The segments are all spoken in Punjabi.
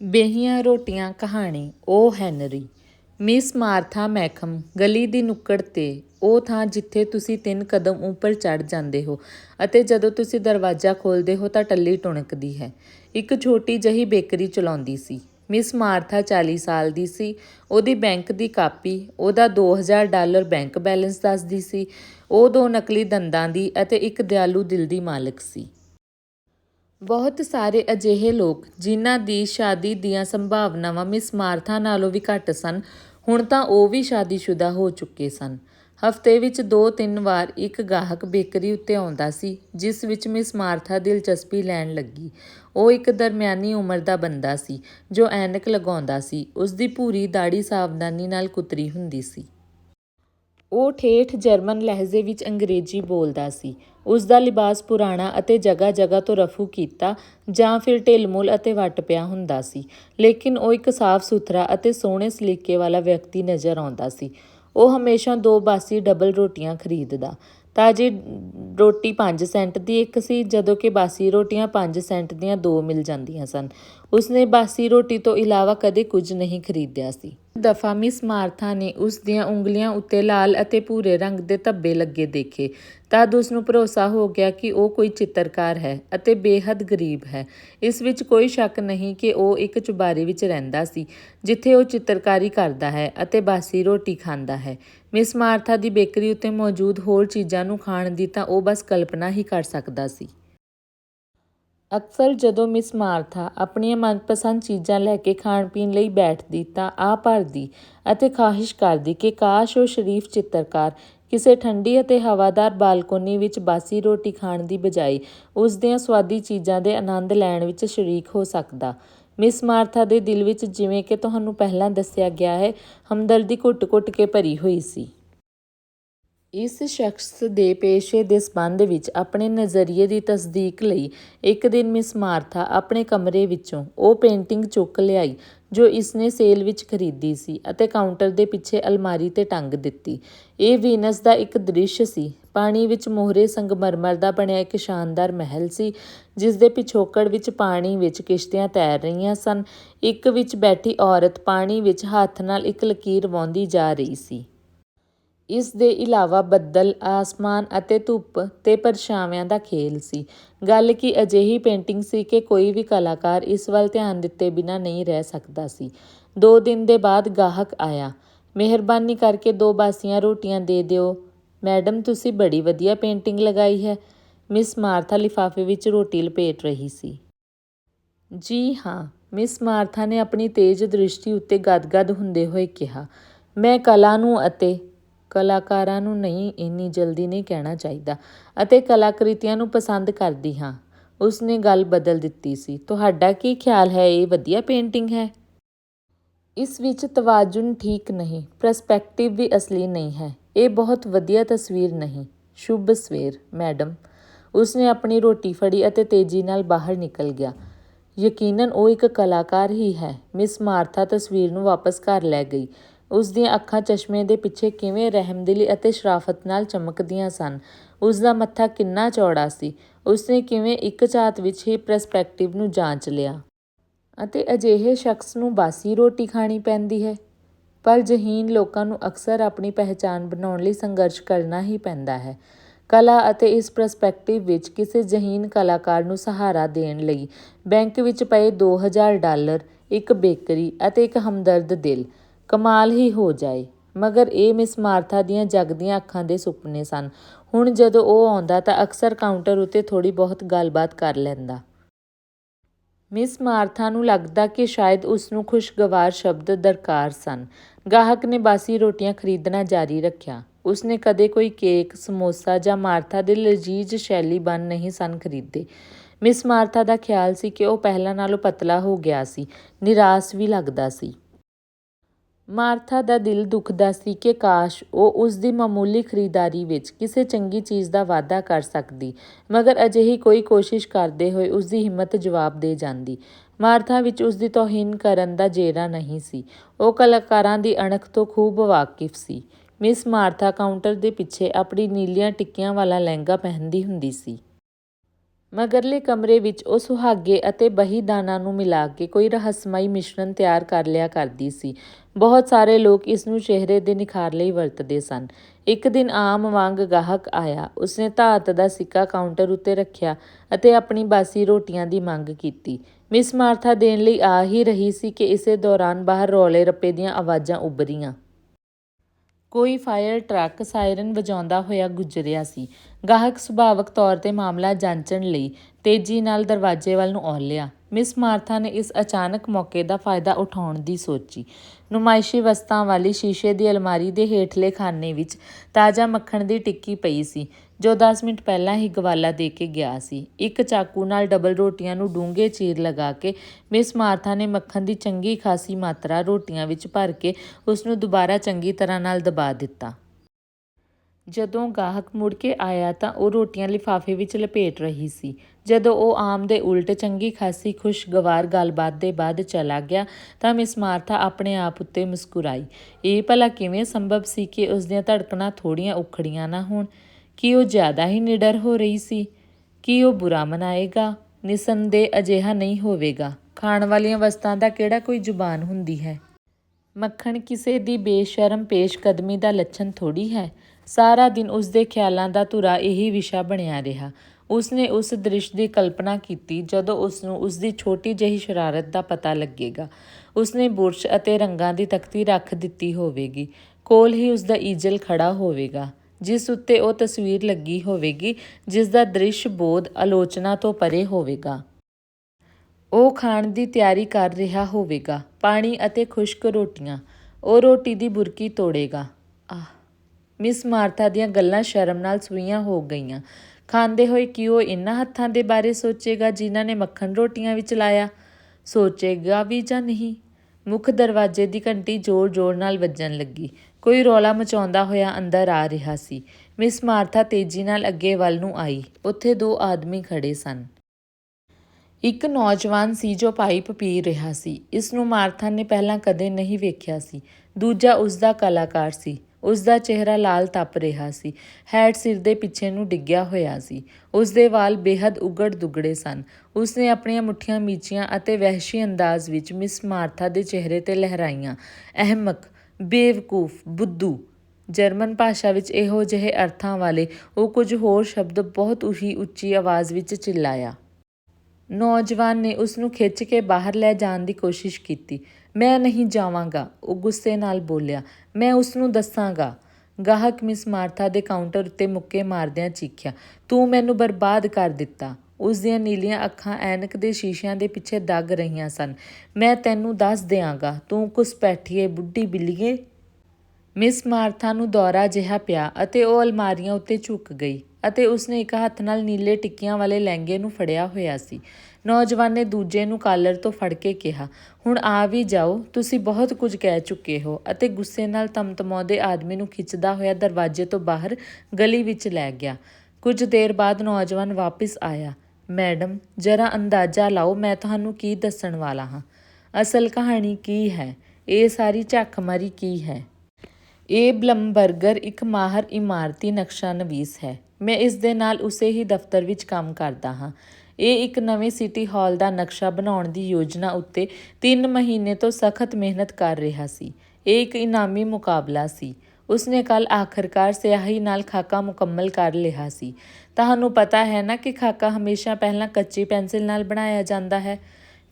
ਬੇਹੀਆਂ ਰੋਟੀਆਂ ਕਹਾਣੀ O Henry. Miss Martha Meacham ਗਲੀ ਦੀ ਨੁੱਕੜ ਤੇ। ਉਹ ਥਾਂ ਜਿੱਥੇ ਤੁਸੀਂ ਤਿੰਨ ਕਦਮ ਉੱਪਰ ਚੜ੍ਹ ਜਾਂਦੇ ਹੋ ਅਤੇ ਜਦੋਂ ਤੁਸੀਂ ਦਰਵਾਜ਼ਾ ਖੋਲ੍ਹਦੇ ਹੋ ਤਾਂ ਟੱਲੀ ਟੁਣਕਦੀ ਹੈ। ਇੱਕ ਛੋਟੀ ਜਿਹੀ ਬੇਕਰੀ ਚਲਾਉਂਦੀ ਸੀ। ਮਿਸ ਮਾਰਥਾ 40 ਸਾਲ ਦੀ ਸੀ। ਉਹਦੀ ਬੈਂਕ ਦੀ ਕਾਪੀ, ਉਹਦਾ 2000 ਡਾਲਰ ਬੈਂਕ ਬੈਲੈਂਸ ਦੱਸਦੀ ਸੀ। ਉਹ ਦੋ ਨਕਲੀ ਦੰਦਾਂ ਦੀ ਅਤੇ ਇੱਕ ਦਿਆਲੂ ਦਿਲ ਦੀ ਮਾਲਕ ਸੀ। ਬਹੁਤ ਸਾਰੇ ਅਜਿਹੇ ਲੋਕ ਜਿਨ੍ਹਾਂ ਦੀ ਸ਼ਾਦੀ ਦੀਆਂ ਸੰਭਾਵਨਾਵਾਂ ਮਿਸ ਮਾਰਥਾ ਨਾਲੋਂ ਵੀ ਘੱਟ ਸਨ, ਹੁਣ ਤਾਂ ਉਹ ਵੀ ਸ਼ਾਦੀशुदा ਹੋ ਚੁੱਕੇ ਸਨ। ਹਫ਼ਤੇ ਵਿੱਚ ਦੋ ਤਿੰਨ ਵਾਰ ਇੱਕ ਗਾਹਕ ਬੇਕਰੀ ਉੱਤੇ ਆਉਂਦਾ ਸੀ, ਜਿਸ ਵਿੱਚ ਮਿਸ ਮਾਰਥਾ ਦਿਲਚਸਪੀ ਲੈਣ ਲੱਗੀ। ਉਹ ਇੱਕ ਦਰਮਿਆਨੀ ਉਮਰ ਦਾ ਬੰਦਾ ਸੀ, ਜੋ ਐਨਕ ਲਗਾਉਂਦਾ ਸੀ। ਉਸਦੀ ਭੂਰੀ ਦਾੜੀ ਸਾਵਧਾਨੀ ਨਾਲ ਕੁਤਰੀ ਹੁੰਦੀ ਸੀ। ਉਹ ਠੇਠ ਜਰਮਨ ਲਹਿਜੇ ਵਿੱਚ ਅੰਗਰੇਜ਼ੀ ਬੋਲਦਾ ਸੀ। ਉਸ ਦਾ ਲਿਬਾਸ ਪੁਰਾਣਾ ਅਤੇ ਜਗ੍ਹਾ ਜਗ੍ਹਾ ਤੋਂ ਰਫੂ ਕੀਤਾ ਜਾਂ ਫਿਰ ਢਿੱਲਮੁੱਲ ਅਤੇ ਵੱਟ ਪਿਆ ਹੁੰਦਾ ਸੀ। ਲੇਕਿਨ ਉਹ ਇੱਕ ਸਾਫ਼ ਸੁਥਰਾ ਅਤੇ ਸੋਹਣੇ ਸਲੀਕੇ ਵਾਲਾ ਵਿਅਕਤੀ ਨਜ਼ਰ ਆਉਂਦਾ ਸੀ। ਉਹ ਹਮੇਸ਼ਾ ਦੋ ਬਾਸੀ ਡਬਲ ਰੋਟੀਆਂ ਖਰੀਦਦਾ। ਤਾਜ਼ੀ ਰੋਟੀ 5 ਸੈਂਟ ਦੀ ਇੱਕ ਸੀ, ਜਦੋਂ ਕਿ ਬਾਸੀ ਰੋਟੀਆਂ 5 ਸੈਂਟ ਦੀਆਂ ਦੋ ਮਿਲ ਜਾਂਦੀਆਂ ਸਨ। ਉਸਨੇ ਬਾਸੀ ਰੋਟੀ ਤੋਂ ਇਲਾਵਾ ਕਦੇ ਕੁਝ ਨਹੀਂ ਖਰੀਦਿਆ ਸੀ। ਦਫਾ ਮਿਸ ਮਾਰਥਾ ਨੇ ਉਸ ਦੀਆਂ ਉਂਗਲੀਆਂ ਉੱਤੇ ਲਾਲ ਅਤੇ ਭੂਰੇ ਰੰਗ ਦੇ ਧੱਬੇ ਲੱਗੇ ਦੇਖੇ। ਤਦ ਉਸ ਨੂੰ ਭਰੋਸਾ ਹੋ ਗਿਆ ਕਿ ਉਹ ਕੋਈ ਚਿੱਤਰਕਾਰ ਹੈ ਅਤੇ ਬੇਹੱਦ ਗਰੀਬ ਹੈ। ਇਸ ਵਿੱਚ ਕੋਈ ਸ਼ੱਕ ਨਹੀਂ ਕਿ ਉਹ ਇੱਕ ਚੁਬਾਰੇ ਵਿੱਚ ਰਹਿੰਦਾ ਸੀ, ਜਿੱਥੇ ਉਹ ਚਿੱਤਰਕਾਰੀ ਕਰਦਾ ਹੈ ਅਤੇ ਬਾਸੀ ਰੋਟੀ ਖਾਂਦਾ ਹੈ। ਮਿਸ ਮਾਰਥਾ ਦੀ ਬੇਕਰੀ ਉੱਤੇ ਮੌਜੂਦ ਹੋਰ ਚੀਜ਼ਾਂ ਨੂੰ ਖਾਣ ਦੀ ਤਾਂ ਉਹ ਬਸ ਕਲਪਨਾ ਹੀ ਕਰ ਸਕਦਾ ਸੀ। ਅਕਸਰ ਜਦੋਂ ਮਿਸ ਮਾਰਥਾ ਆਪਣੀਆਂ ਮਨਪਸੰਦ ਚੀਜ਼ਾਂ ਲੈ ਕੇ ਖਾਣ ਪੀਣ ਲਈ ਬੈਠਦੀ ਤਾਂ ਆ ਭਰਦੀ ਅਤੇ ਖਾਹਿਸ਼ ਕਰਦੀ ਕਿ ਕਾਸ਼ ਉਹ ਸ਼ਰੀਫ ਚਿੱਤਰਕਾਰ, ਕਿਸੇ ਠੰਡੀ ਅਤੇ ਹਵਾਦਾਰ ਬਾਲਕੋਨੀ ਵਿੱਚ ਬਾਸੀ ਰੋਟੀ ਖਾਣ ਦੀ ਬਜਾਏ ਉਸ ਦੀਆਂ ਸਵਾਦੀ ਚੀਜ਼ਾਂ ਦੇ ਆਨੰਦ ਲੈਣ ਵਿੱਚ ਸ਼ਰੀਕ ਹੋ ਸਕਦਾ। ਮਿਸ ਮਾਰਥਾ ਦੇ ਦਿਲ ਵਿੱਚ ਜਿਵੇਂ ਕਿ ਤੁਹਾਨੂੰ ਪਹਿਲਾਂ ਦੱਸਿਆ ਗਿਆ ਹੈ, ਹਮਦਰਦੀ ਘੁੱਟ-ਘੁੱਟ ਕੇ ਭਰੀ ਹੋਈ ਸੀ। ਇਸ ਸ਼ਖਸ ਦੇ ਪੇਸ਼ੇ ਦੇ ਸਬੰਧ ਵਿੱਚ ਆਪਣੇ ਨਜ਼ਰੀਏ ਦੀ ਤਸਦੀਕ ਲਈ ਇੱਕ ਦਿਨ ਮਿਸ ਮਾਰਥਾ ਆਪਣੇ ਕਮਰੇ ਵਿੱਚੋਂ ਉਹ ਪੇਂਟਿੰਗ ਚੁੱਕ ਲਿਆਈ, ਜੋ ਇਸਨੇ ਸੇਲ ਵਿੱਚ ਖਰੀਦੀ ਸੀ ਅਤੇ ਕਾਊਂਟਰ ਦੇ ਪਿੱਛੇ ਅਲਮਾਰੀ ਤੇ ਟੰਗ ਦਿੱਤੀ। ਇਹ ਵੀਨਸ ਦਾ ਇੱਕ ਦ੍ਰਿਸ਼ ਸੀ। ਪਾਣੀ ਵਿੱਚ ਮੋਹਰੇ ਸੰਗਮਰਮਰ ਦਾ ਬਣਿਆ ਇੱਕ ਸ਼ਾਨਦਾਰ ਮਹਿਲ ਸੀ, ਜਿਸ ਦੇ ਪਿਛੋਕੜ ਵਿੱਚ ਪਾਣੀ ਵਿੱਚ ਕਿਸ਼ਤੀਆਂ ਤੈਰ ਰਹੀਆਂ ਸਨ। ਇੱਕ ਵਿੱਚ ਬੈਠੀ ਔਰਤ ਪਾਣੀ ਵਿੱਚ ਹੱਥ ਨਾਲ ਇੱਕ ਲਕੀਰ ਵਾਉਂਦੀ ਜਾ ਰਹੀ ਸੀ। ਇਸ ਦੇ ਇਲਾਵਾ ਬੱਦਲ, ਆਸਮਾਨ ਅਤੇ ਧੁੱਪ ਤੇ ਪਰਛਾਵਿਆਂ ਦਾ ਖੇਲ ਸੀ। ਗੱਲ ਕੀ ਅਜਿਹੀ ਪੇਂਟਿੰਗ ਸੀ ਕਿ ਕੋਈ ਵੀ ਕਲਾਕਾਰ ਇਸ ਵੱਲ ਧਿਆਨ ਦਿੱਤੇ ਬਿਨਾਂ ਨਹੀਂ ਰਹਿ ਸਕਦਾ ਸੀ। ਦੋ ਦਿਨ ਦੇ ਬਾਅਦ ਗਾਹਕ ਆਇਆ। ਮਿਹਰਬਾਨੀ ਕਰਕੇ ਦੋ ਬਾਸੀਆਂ ਰੋਟੀਆਂ ਦੇ ਦਿਓ। ਮੈਡਮ, ਤੁਸੀਂ ਬੜੀ ਵਧੀਆ ਪੇਂਟਿੰਗ ਲਗਾਈ ਹੈ। ਮਿਸ ਮਾਰਥਾ ਲਿਫਾਫੇ ਵਿੱਚ ਰੋਟੀ ਲਪੇਟ ਰਹੀ ਸੀ। ਜੀ ਹਾਂ। ਮਿਸ ਮਾਰਥਾ ਨੇ ਆਪਣੀ ਤੇਜ਼ ਦ੍ਰਿਸ਼ਟੀ ਉੱਤੇ ਗਦਗਦ ਹੁੰਦੇ ਹੋਏ ਕਿਹਾ। ਮੈਂ ਕਲਾ ਨੂੰ ਅਤੇ ਕਲਾਕਾਰਾਂ ਨੂੰ ਨਹੀਂ, ਇੰਨੀ ਜਲਦੀ ਨਹੀਂ ਕਹਿਣਾ ਚਾਹੀਦਾ। ਅਤੇ ਕਲਾਕ੍ਰਿਤੀਆਂ ਨੂੰ ਪਸੰਦ ਕਰਦੀ ਹਾਂ। ਉਸਨੇ ਗੱਲ ਬਦਲ ਦਿੱਤੀ ਸੀ। ਤੁਹਾਡਾ ਕੀ ਖਿਆਲ ਹੈ? ਇਹ ਵਧੀਆ ਪੇਂਟਿੰਗ ਹੈ? ਇਸ ਵਿੱਚ ਤਵਾਜ਼ੁਨ ਠੀਕ ਨਹੀਂ, ਪਰਸਪੈਕਟਿਵ ਵੀ ਅਸਲੀ ਨਹੀਂ ਹੈ। ਇਹ ਬਹੁਤ ਵਧੀਆ ਤਸਵੀਰ ਨਹੀਂ। ਸ਼ੁਭ ਸਵੇਰ, ਮੈਡਮ। ਉਸਨੇ ਆਪਣੀ ਰੋਟੀ ਫੜੀ ਅਤੇ ਤੇਜ਼ੀ ਨਾਲ ਬਾਹਰ ਨਿਕਲ ਗਿਆ। ਯਕੀਨਨ ਉਹ ਇੱਕ ਕਲਾਕਾਰ ਹੀ ਹੈ। ਮਿਸ ਮਾਰਥਾ ਤਸਵੀਰ ਨੂੰ ਵਾਪਸ ਘਰ ਲੈ ਗਈ। ਉਸ ਦੀਆਂ ਅੱਖਾਂ ਚਸ਼ਮੇ ਦੇ ਪਿੱਛੇ ਕਿਵੇਂ ਰਹਿਮਦਿਲੀ ਅਤੇ ਸ਼ਰਾਫਤ ਨਾਲ ਚਮਕਦੀਆਂ ਸਨ। ਉਸ ਦਾ ਮੱਥਾ ਕਿੰਨਾ ਚੌੜਾ ਸੀ। ਉਸਨੇ ਕਿਵੇਂ ਇੱਕ ਝਾਤ ਵਿੱਚ ਹੀ ਪਰਸਪੈਕਟਿਵ ਨੂੰ ਜਾਂਚ ਲਿਆ। ਅਤੇ ਅਜਿਹੇ ਸ਼ਖਸ ਨੂੰ ਬਾਸੀ ਰੋਟੀ ਖਾਣੀ ਪੈਂਦੀ ਹੈ। ਪਰ ਜਹੀਨ ਲੋਕਾਂ ਨੂੰ ਅਕਸਰ ਆਪਣੀ ਪਹਿਚਾਣ ਬਣਾਉਣ ਲਈ ਸੰਘਰਸ਼ ਕਰਨਾ ਹੀ ਪੈਂਦਾ ਹੈ। ਕਲਾ ਅਤੇ ਇਸ ਪਰਸਪੈਕਟਿਵ ਵਿੱਚ ਕਿਸੇ ਜਹੀਨ ਕਲਾਕਾਰ ਨੂੰ ਸਹਾਰਾ ਦੇਣ ਲਈ ਬੈਂਕ ਵਿੱਚ ਪਏ 2000 ਡਾਲਰ, ਇੱਕ ਬੇਕਰੀ ਅਤੇ ਇੱਕ ਹਮਦਰਦ ਦਿਲ। ਕਮਾਲ ਹੀ ਹੋ ਜਾਏ। ਮਗਰ ਇਹ ਮਿਸ ਮਾਰਥਾ ਦੀਆਂ ਜਗਦੀਆਂ ਅੱਖਾਂ ਦੇ ਸੁਪਨੇ ਸਨ। ਹੁਣ ਜਦੋਂ ਉਹ ਆਉਂਦਾ ਤਾਂ ਅਕਸਰ ਕਾਊਂਟਰ ਉੱਤੇ ਥੋੜੀ ਬਹੁਤ ਗੱਲਬਾਤ ਕਰ ਲੈਂਦਾ। ਮਿਸ ਮਾਰਥਾ ਨੂੰ ਲੱਗਦਾ ਕਿ ਸ਼ਾਇਦ ਉਸ ਨੂੰ ਖੁਸ਼ਗਵਾਰ ਸ਼ਬਦ ਦਰਕਾਰ ਸਨ। ਗਾਹਕ ਨੇ ਬਾਸੀ ਰੋਟੀਆਂ ਖਰੀਦਣਾ ਜਾਰੀ ਰੱਖਿਆ। ਉਸਨੇ ਕਦੇ ਕੋਈ ਕੇਕ, ਸਮੋਸਾ ਜਾਂ ਮਾਰਥਾ ਦੇ ਲਜੀਜ ਸ਼ੈਲੀ ਬਨ ਨਹੀਂ ਸਨ ਖਰੀਦੇ। ਮਿਸ ਮਾਰਥਾ ਦਾ ਖਿਆਲ ਸੀ ਕਿ ਉਹ ਪਹਿਲਾਂ ਨਾਲੋਂ ਪਤਲਾ ਹੋ ਗਿਆ ਸੀ। ਨਿਰਾਸ਼ ਵੀ ਲੱਗਦਾ ਸੀ। ਮਾਰਥਾ ਦਾ ਦਿਲ ਦੁਖਦਾ ਸੀ ਕਿ ਕਾਸ਼ ਉਹ ਉਸ ਦੀ ਮਾਮੂਲੀ ਖਰੀਦਦਾਰੀ ਵਿੱਚ ਕਿਸੇ ਚੰਗੀ ਚੀਜ਼ ਦਾ ਵਾਅਦਾ ਕਰ ਸਕਦੀ, ਮਗਰ ਅਜਿਹੀ ਕੋਈ ਕੋਸ਼ਿਸ਼ ਕਰਦੇ ਹੋਏ ਉਸ ਦੀ ਹਿੰਮਤ ਜਵਾਬ ਦੇ ਜਾਂਦੀ। ਮਾਰਥਾ ਵਿੱਚ ਉਸ ਦੀ ਤੋਹੀਨ ਕਰਨ ਦਾ ਜੇਰਾ ਨਹੀਂ ਸੀ। ਉਹ ਕਲਾਕਾਰਾਂ ਦੀ ਅਣਖ ਤੋਂ ਖੂਬ ਵਾਕਿਫ ਸੀ। ਮਿਸ ਮਾਰਥਾ ਕਾਊਂਟਰ ਦੇ ਪਿੱਛੇ ਆਪਣੀ ਨੀਲੀਆਂ ਟਿੱਕੀਆਂ ਵਾਲਾ ਲਹਿੰਗਾ ਪਹਿਨਦੀ ਹੁੰਦੀ ਸੀ। ਮਗਰਲੇ ਕਮਰੇ ਵਿੱਚ ਉਹ ਸੁਹਾਗੇ ਅਤੇ ਬਹੀਦਾਨਾ ਨੂੰ ਮਿਲਾ ਕੇ ਕੋਈ ਰਹੱਸਮਈ ਮਿਸ਼ਰਣ ਤਿਆਰ ਕਰ ਲਿਆ ਕਰਦੀ ਸੀ। ਬਹੁਤ ਸਾਰੇ ਲੋਕ ਇਸ ਨੂੰ ਚਿਹਰੇ ਦੇ ਨਿਖਾਰ ਲਈ ਵਰਤਦੇ ਸਨ। ਇੱਕ ਦਿਨ ਆਮ ਵਾਂਗ ਗਾਹਕ ਆਇਆ। ਉਸਨੇ ਧਾਤ ਦਾ ਸਿੱਕਾ ਕਾਊਂਟਰ ਉੱਤੇ ਰੱਖਿਆ ਅਤੇ ਆਪਣੀ ਬਾਸੀ ਰੋਟੀਆਂ ਦੀ ਮੰਗ ਕੀਤੀ। ਮਿਸ ਮਾਰਥਾ ਦੇਣ ਲਈ ਆ ਹੀ ਰਹੀ ਸੀ ਕਿ ਇਸੇ ਦੌਰਾਨ ਬਾਹਰ ਰੌਲੇ ਰੱਪੇ ਦੀਆਂ ਆਵਾਜ਼ਾਂ ਉੱਭਰੀਆਂ। ਕੋਈ ਫਾਇਰ ਟਰੱਕ ਸਾਇਰਨ ਵਜਾਉਂਦਾ ਹੋਇਆ ਗੁਜ਼ਰਿਆ ਸੀ। ਗਾਹਕ ਸੁਭਾਵਕ ਤੌਰ ਤੇ ਮਾਮਲਾ ਜਾਂਚਣ ਲਈ ਤੇਜ਼ੀ ਨਾਲ ਦਰਵਾਜ਼ੇ ਵੱਲ ਨੂੰ ਔਲਿਆ ਮਿਸ ਮਾਰਥਾ ਨੇ ਇਸ ਅਚਾਨਕ ਮੌਕੇ ਦਾ ਫਾਇਦਾ ਉਠਾਉਣ ਦੀ ਸੋਚੀ। ਨੁਮਾਇਸ਼ੀ ਵਸਤਾਂ ਵਾਲੀ ਸ਼ੀਸ਼ੇ ਦੀ ਅਲਮਾਰੀ ਦੇ ਹੇਠਲੇ ਖਾਨੇ ਵਿੱਚ ਤਾਜ਼ਾ ਮੱਖਣ ਦੀ ਟਿੱਕੀ ਪਈ ਸੀ। ਜੋ 10 ਮਿੰਟ ਪਹਿਲਾਂ ਹੀ ਗਵਾਲਾ ਦੇ ਕੇ ਗਿਆ ਸੀ। ਇੱਕ ਚਾਕੂ ਨਾਲ ਡਬਲ ਰੋਟੀਆਂ ਨੂੰ ਡੂੰਘੇ ਚੀਰ ਲਗਾ ਕੇ ਮਿਸ ਮਾਰਥਾ ਨੇ ਮੱਖਣ ਦੀ ਚੰਗੀ ਖਾਸੀ ਮਾਤਰਾ ਰੋਟੀਆਂ ਵਿੱਚ ਭਰ ਕੇ ਉਸ ਨੂੰ ਦੁਬਾਰਾ ਚੰਗੀ ਤਰ੍ਹਾਂ ਨਾਲ ਦਬਾ ਦਿੱਤਾ। ਜਦੋਂ ਗਾਹਕ ਮੁੜ ਕੇ ਆਇਆ ਤਾਂ ਉਹ ਰੋਟੀਆਂ ਲਿਫਾਫੇ ਵਿੱਚ ਲਪੇਟ ਰਹੀ ਸੀ। ਜਦੋਂ ਉਹ ਆਮ ਦੇ ਉਲਟ ਚੰਗੀ ਖਾਸੀ ਖੁਸ਼ਗਵਾਰ ਗੱਲਬਾਤ ਦੇ ਬਾਅਦ ਚਲਾ ਗਿਆ ਤਾਂ ਮਿਸ ਮਾਰਥਾ ਆਪਣੇ ਆਪ ਉੱਤੇ ਮੁਸਕਰਾਈ। ਇਹ ਭਲਾ ਕਿਵੇਂ ਸੰਭਵ ਸੀ ਕਿ ਉਸ ਦੀਆਂ ਧੜਕਣਾਂ ਥੋੜੀਆਂ ਉਖੜੀਆਂ ਨਾ ਹੋਣ? ਕੀ ਉਹ ਜ਼ਿਆਦਾ ਹੀ ਨਿਡਰ ਹੋ ਰਹੀ ਸੀ, ਕੀ ਉਹ ਬੁਰਾ ਮਨਾਏਗਾ ਨਿਸੰਦੇਹ ਅਜਿਹਾ ਨਹੀਂ ਹੋਵੇਗਾ। ਖਾਣ ਵਾਲੀਆਂ ਵਸਤਾਂ ਦਾ ਕਿਹੜਾ ਕੋਈ ਜ਼ੁਬਾਨ ਹੁੰਦੀ ਹੈ? ਮੱਖਣ ਕਿਸੇ ਦੀ ਬੇਸ਼ਰਮ ਪੇਸ਼ਕਦਮੀ ਦਾ ਲੱਛਣ ਥੋੜੀ ਹੈ। ਸਾਰਾ ਦਿਨ ਉਸ ਦੇ ਖਿਆਲਾਂ ਦਾ ਧੁਰਾ ਇਹੀ ਵਿਸ਼ਾ ਬਣਿਆ ਰਿਹਾ। ਉਸਨੇ ਉਸ ਦ੍ਰਿਸ਼ ਦੀ ਕਲਪਨਾ ਕੀਤੀ ਜਦੋਂ ਉਸ ਨੂੰ ਉਸ ਦੀ ਛੋਟੀ ਜਿਹੀ ਸ਼ਰਾਰਤ ਦਾ ਪਤਾ ਲੱਗੇਗਾ। ਉਸਨੇ ਬੁਰਸ਼ ਅਤੇ ਰੰਗਾਂ ਦੀ ਤਖਤੀ ਰੱਖ ਦਿੱਤੀ ਹੋਵੇਗੀ। ਕੋਲ ਹੀ ਉਸ ਦਾ ਈਜਲ ਖੜਾ ਹੋਵੇਗਾ। ਜਿਸ ਉੱਤੇ ਉਹ ਤਸਵੀਰ ਲੱਗੀ ਹੋਵੇਗੀ, ਜਿਸ ਦਾ ਦ੍ਰਿਸ਼ ਬੋਧ ਆਲੋਚਨਾ ਤੋਂ ਪਰੇ ਹੋਵੇਗਾ। ਉਹ ਖਾਣ ਦੀ ਤਿਆਰੀ ਕਰ ਰਿਹਾ ਹੋਵੇਗਾ, ਪਾਣੀ ਅਤੇ ਖੁਸ਼ਕ ਰੋਟੀਆਂ। ਉਹ ਰੋਟੀ ਦੀ ਬੁਰਕੀ ਤੋੜੇਗਾ। ਆਹ, ਮਿਸ ਮਾਰਥਾ ਦੀਆਂ ਗੱਲਾਂ ਸ਼ਰਮ ਨਾਲ ਸੂਈਆਂ ਹੋ ਗਈਆਂ। ਖਾਂਦੇ ਹੋਏ ਕਿ ਉਹ ਇਨ੍ਹਾਂ ਹੱਥਾਂ ਦੇ ਬਾਰੇ ਸੋਚੇਗਾ ਜਿਨ੍ਹਾਂ ਨੇ ਮੱਖਣ ਰੋਟੀਆਂ ਵਿੱਚ ਲਾਇਆ? ਸੋਚੇਗਾ ਵੀ ਜਾਂ ਨਹੀਂ? ਮੁੱਖ ਦਰਵਾਜ਼ੇ ਦੀ ਘੰਟੀ ਜ਼ੋਰ-ਜ਼ੋਰ ਨਾਲ ਵੱਜਣ ਲੱਗੀ। ਕੋਈ ਰੌਲਾ ਮਚਾਉਂਦਾ ਹੋਇਆ ਅੰਦਰ ਆ ਰਿਹਾ ਸੀ। ਮਿਸ ਮਾਰਥਾ ਤੇਜ਼ੀ ਨਾਲ ਅੱਗੇ ਵੱਲ ਨੂੰ ਆਈ। ਉੱਥੇ ਦੋ ਆਦਮੀ ਖੜ੍ਹੇ ਸਨ। ਇੱਕ ਨੌਜਵਾਨ ਸੀ ਜੋ ਪਾਈਪ ਪੀ ਰਿਹਾ ਸੀ। ਇਸ ਨੂੰ ਮਾਰਥਾ ਨੇ ਪਹਿਲਾਂ ਕਦੇ ਨਹੀਂ ਵੇਖਿਆ ਸੀ। ਦੂਜਾ ਉਸ ਦਾ ਕਲਾਕਾਰ ਸੀ। ਉਸ ਦਾ ਚਿਹਰਾ ਲਾਲ ਤਪ ਰਿਹਾ ਸੀ। ਹੈਟ ਸਿਰ ਦੇ ਪਿੱਛੇ ਨੂੰ ਡਿੱਗਿਆ ਹੋਇਆ ਸੀ। ਉਸ ਦੇ ਵਾਲ ਬੇਹੱਦ ਉਗੜ ਦੁਗੜੇ ਸਨ। ਉਸ ਨੇ ਆਪਣੀਆਂ ਮੁੱਠੀਆਂ ਮੀਚੀਆਂ ਅਤੇ ਵਹਿਸ਼ੀ ਅੰਦਾਜ਼ ਵਿੱਚ ਮਿਸ ਮਾਰਥਾ ਦੇ ਚਿਹਰੇ ਤੇ ਲਹਿਰਾਈਆਂ। ਅਹਿਮਕ, ਬੇਵਕੂਫ, ਬੁੱਧੂ। ਜਰਮਨ ਭਾਸ਼ਾ ਵਿੱਚ ਇਹੋ ਜਿਹੇ ਅਰਥਾਂ ਵਾਲੇ ਉਹ ਕੁਝ ਹੋਰ ਸ਼ਬਦ ਬਹੁਤ ਹੀ ਉੱਚੀ ਆਵਾਜ਼ ਵਿੱਚ ਚਿল্লাਇਆ ਨੌਜਵਾਨ ਨੇ ਉਸ ਨੂੰ ਖਿੱਚ ਕੇ ਬਾਹਰ ਲੈ ਜਾਣ ਦੀ ਕੋਸ਼ਿਸ਼ ਕੀਤੀ। ਮੈਂ ਨਹੀਂ ਜਾਵਾਂਗਾ। ਉਹ ਗੁੱਸੇ ਨਾਲ ਬੋਲਿਆ, ਮੈਂ ਉਸ ਨੂੰ ਦੱਸਾਂਗਾ। ਗਾਹਕ ਮਿਸ ਮਾਰਥਾ ਦੇ ਕਾਊਂਟਰ ਉੱਤੇ ਮੁੱਕੇ ਮਾਰਦਿਆਂ ਚੀਖਿਆ, ਤੂੰ ਮੈਨੂੰ ਬਰਬਾਦ ਕਰ ਦਿੱਤਾ। ਉਸ ਦੀਆਂ ਨੀਲੀਆਂ ਅੱਖਾਂ ਐਨਕ ਦੇ ਸ਼ੀਸ਼ਿਆਂ ਦੇ ਪਿੱਛੇ ਦੱਗ ਰਹੀਆਂ ਸਨ। ਮੈਂ ਤੈਨੂੰ ਦੱਸ ਦਿਆਂਗਾ, ਤੂੰ ਕੁਸ ਬੈਠੀਏ, ਬੁੱਢੀ ਬਿੱਲੀਏ? ਮਿਸ ਮਾਰਥਾ ਨੂੰ ਦੌਰਾ ਜਿਹਾ ਪਿਆ ਅਤੇ ਉਹ ਅਲਮਾਰੀਆਂ ਉੱਤੇ ਝੁਕ ਗਈ ਅਤੇ ਉਸਨੇ ਇੱਕ ਹੱਥ ਨਾਲ ਨੀਲੇ ਟਿੱਕੀਆਂ ਵਾਲੇ ਲਹਿੰਗੇ ਨੂੰ ਫੜਿਆ ਹੋਇਆ ਸੀ। ਨੌਜਵਾਨ ਨੇ ਦੂਜੇ ਨੂੰ ਕਾਲਰ ਤੋਂ ਫੜ ਕੇ ਕਿਹਾ, ਹੁਣ ਆ ਵੀ ਜਾਓ, ਤੁਸੀਂ ਬਹੁਤ ਕੁਝ ਕਹਿ ਚੁੱਕੇ ਹੋ ਅਤੇ ਗੁੱਸੇ ਨਾਲ ਤਮਤਮਾਉਂਦੇ ਆਦਮੀ ਨੂੰ ਖਿੱਚਦਾ ਹੋਇਆ ਦਰਵਾਜ਼ੇ ਤੋਂ ਬਾਹਰ ਗਲੀ ਵਿੱਚ ਲੈ ਗਿਆ। ਕੁਝ ਦੇਰ ਬਾਅਦ ਨੌਜਵਾਨ ਵਾਪਸ ਆਇਆ, ਮੈਡਮ, ਜਰਾ ਅੰਦਾਜ਼ਾ ਲਾਓ, ਮੈਂ ਤੁਹਾਨੂੰ ਕੀ ਦੱਸਣ ਵਾਲਾ ਹਾਂ? ਅਸਲ ਕਹਾਣੀ ਕੀ ਹੈ? ਇਹ ਸਾਰੀ ਝੱਖਮਾਰੀ ਕੀ ਹੈ? ਇਹ ਬਲੰਬਰਗਰ ਇੱਕ ਮਾਹਰ ਇਮਾਰਤੀ ਨਕਸ਼ਾ ਨਵੀਸ ਹੈ। ਮੈਂ ਇਸ ਦੇ ਨਾਲ ਉਸੇ ਹੀ ਦਫ਼ਤਰ ਵਿੱਚ ਕੰਮ ਕਰਦਾ ਹਾਂ। ਇਹ ਇੱਕ ਨਵੇਂ ਸਿਟੀ ਹਾਲ ਦਾ ਨਕਸ਼ਾ ਬਣਾਉਣ ਦੀ ਯੋਜਨਾ ਉੱਤੇ 3 ਮਹੀਨੇ ਤੋਂ ਸਖਤ ਮਿਹਨਤ ਕਰ ਰਿਹਾ ਸੀ। ਇਹ ਇੱਕ ਇਨਾਮੀ ਮੁਕਾਬਲਾ ਸੀ। ਉਸਨੇ ਕੱਲ ਆਖਰਕਾਰ ਸਿਆਹੀ ਨਾਲ ਖਾਕਾ ਮੁਕੰਮਲ ਕਰ ਲਿਆ ਸੀ। ਤੁਹਾਨੂੰ ਪਤਾ ਹੈ ਨਾ ਕਿ ਖਾਕਾ ਹਮੇਸ਼ਾ ਪਹਿਲਾਂ ਕੱਚੀ ਪੈਨਸਿਲ ਨਾਲ ਬਣਾਇਆ ਜਾਂਦਾ ਹੈ।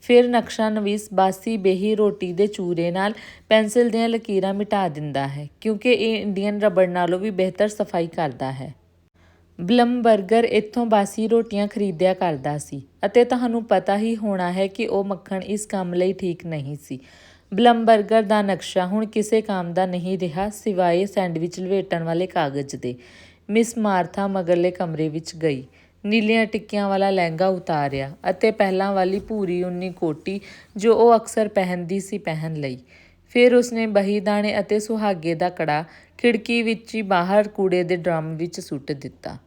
ਫਿਰ ਨਕਸ਼ਾ ਨਵੀਸ ਬਾਸੀ ਬੇਹੀ ਰੋਟੀ ਦੇ ਚੂਰੇ ਨਾਲ ਪੈਨਸਿਲ ਦੀਆਂ ਲਕੀਰਾਂ ਮਿਟਾ ਦਿੰਦਾ ਹੈ, ਕਿਉਂਕਿ ਇਹ ਇੰਡੀਅਨ ਰਬੜ ਨਾਲੋਂ ਵੀ ਬਿਹਤਰ ਸਫ਼ਾਈ ਕਰਦਾ ਹੈ। ਬਲਮਬਰਗਰ ਇੱਥੋਂ ਬਾਸੀ ਰੋਟੀਆਂ ਖਰੀਦਿਆ ਕਰਦਾ ਸੀ ਅਤੇ ਤੁਹਾਨੂੰ ਪਤਾ ਹੀ ਹੋਣਾ ਹੈ ਕਿ ਉਹ ਮੱਖਣ ਇਸ ਕੰਮ ਲਈ ਠੀਕ ਨਹੀਂ ਸੀ। ਬਲਮਬਰਗਰ ਦਾ ਨਕਸ਼ਾ ਹੁਣ ਕਿਸੇ ਕੰਮ ਦਾ ਨਹੀਂ ਰਿਹਾ, ਸਿਵਾਏ ਸੈਂਡਵਿਚ ਲਵੇਟਣ ਵਾਲੇ ਕਾਗਜ਼ ਦੇ। ਮਿਸ ਮਾਰਥਾ ਮਗਰਲੇ ਕਮਰੇ ਵਿੱਚ ਗਈ। ਨੀਲੀਆਂ ਟਿੱਕੀਆਂ ਵਾਲਾ ਲਹਿੰਗਾ ਉਤਾਰਿਆ ਅਤੇ ਪਹਿਲਾਂ ਵਾਲੀ ਭੂਰੀ ਉਨੀ ਕੋਟੀ ਜੋ ਉਹ ਅਕਸਰ ਪਹਿਨਦੀ ਸੀ ਪਹਿਨ ਲਈ। ਫਿਰ ਉਸਨੇ ਬਹੀਦਾਣੇ ਅਤੇ ਸੁਹਾਗੇ ਦਾ ਕੜਾ ਖਿੜਕੀ ਵਿੱਚ ਹੀ ਬਾਹਰ ਕੂੜੇ ਦੇ ਡਰਮ ਵਿੱਚ ਸੁੱਟ ਦਿੱਤਾ।